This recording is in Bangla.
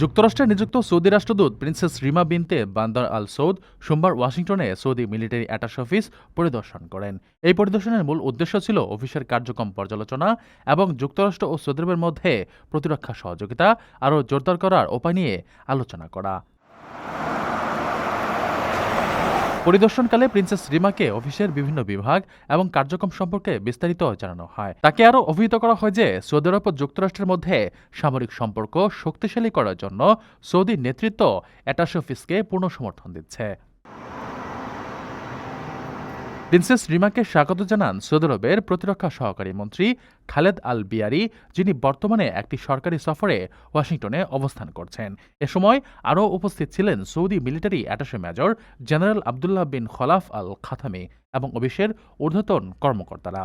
যুক্তরাষ্ট্রে নিযুক্ত সৌদি রাষ্ট্রদূত প্রিন্সেস রিমা বিনতে বান্দার আল সৌদ সোমবার ওয়াশিংটনে সৌদি মিলিটারি অ্যাটাস অফিস পরিদর্শন করেন। এই পরিদর্শনের মূল উদ্দেশ্য ছিল অফিসের কার্যক্রম পর্যালোচনা এবং যুক্তরাষ্ট্র ও সৌদি আরবের মধ্যে প্রতিরক্ষা সহযোগিতা, আরও জোরদার করার উপায় নিয়ে আলোচনা করা। পরিদর্শনকালে প্রিন্সেস রিমাকে অফিসের বিভিন্ন বিভাগ এবং কার্যক্রম সম্পর্কে বিস্তারিত জানানো হয়। তাকে আরও অভিহিত করা হয় যে, সৌদি আরব যুক্তরাষ্ট্রের মধ্যে সামরিক সম্পর্ক শক্তিশালী করার জন্য সৌদি নেতৃত্ব অ্যাটাশ অফিসকে পূর্ণ সমর্থন দিচ্ছে। প্রিন্সেস রিমাকে স্বাগত জানান সৌদি আরবের প্রতিরক্ষা সহকারী মন্ত্রী খালেদ আল বিয়ারি যিনি বর্তমানে একটি সরকারি সফরে ওয়াশিংটনে অবস্থান করছেন। এ সময় আরও উপস্থিত ছিলেন Saudi military attache major general Abdullah bin Khalaf al Khathami এবং অফিসের ঊর্ধ্বতন কর্মকর্তারা।